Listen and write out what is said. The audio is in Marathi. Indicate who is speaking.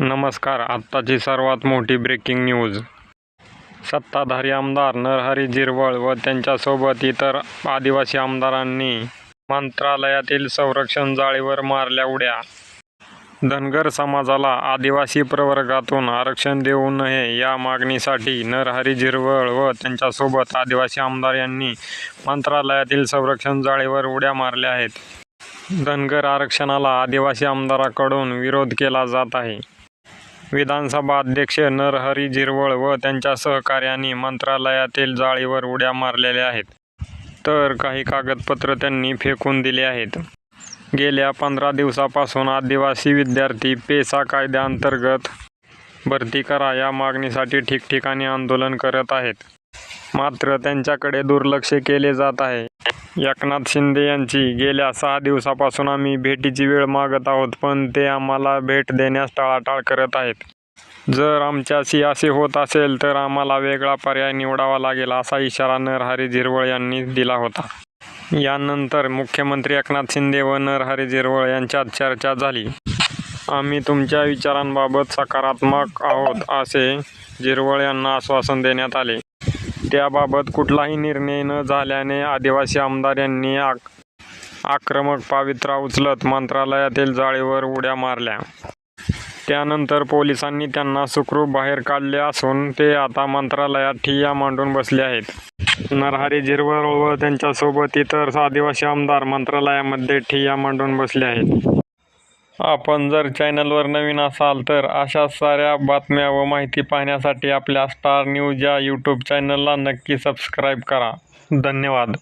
Speaker 1: नमस्कार आत्ताची सर्वात मोठी ब्रेकिंग न्यूज सत्ताधारी आमदार नरहरी झिरवळ व त्यांच्यासोबत इतर आदिवासी आमदारांनी मंत्रालयातील संरक्षण जाळीवर मारल्या उड्या. धनगर समाजाला आदिवासी प्रवर्गातून आरक्षण देऊ नये या मागणीसाठी नरहरी झिरवळ व त्यांच्यासोबत आदिवासी आमदार यांनी मंत्रालयातील संरक्षण जाळीवर उड्या मारल्या आहेत. धनगर आरक्षणाला आदिवासी आमदाराकडून विरोध केला जात आहे. विधानसभा अध्यक्ष नरहरी झिरवळ व त्यांच्या सहकार्यांनी मंत्रालयातील जाळीवर उड्या मारलेल्या आहेत. तर काही कागदपत्र त्यांनी फेकून दिले आहेत. गेल्या पंधरा दिवसापासून आदिवासी विद्यार्थी पेसा कायद्याअंतर्गत भरती करा या मागणीसाठी ठिकठिकाणी आंदोलन करत आहेत. मात्र त्यांच्याकडे दुर्लक्ष केले जात आहे. एकनाथ शिंदे यांची गेल्या सहा दिवसापासून आम्ही भेटीची वेळ मागत आहोत पण ते आम्हाला भेट देण्यास टाळाटाळ करत आहेत. जर आमच्याशी असे होत असेल तर आम्हाला वेगळा पर्याय निवडावा लागेल असा इशारा नरहरी झिरवळ यांनी दिला होता. यानंतर मुख्यमंत्री एकनाथ शिंदे व नरहरी झिरवळ यांच्यात चर्चा झाली. आम्ही तुमच्या विचारांबाबत सकारात्मक आहोत असे झिरवळ यांना आश्वासन देण्यात आले. त्याबाबत कुठलाही निर्णय न झाल्याने आदिवासी आमदार यांनी आक आक्रमक पावित्रा उचलत मंत्रालयातील जाळीवर उड्या मारल्या. त्यानंतर पोलिसांनी त्यांना सुखरूप बाहेर काढले असून ते आता मंत्रालयात ठिय्या मांडून बसले आहेत. नरहरी झिरवळ व त्यांच्यासोबत इतर आदिवासी आमदार मंत्रालयामध्ये ठिय्या मांडून बसले आहेत. आपण जर चॅनलवर नवीन असाल तर अशा साऱ्या बातम्या व माहिती पाहण्यासाठी आपल्या स्टार न्यूज या यूट्यूब चॅनलला नक्की सबस्क्राईब करा. धन्यवाद.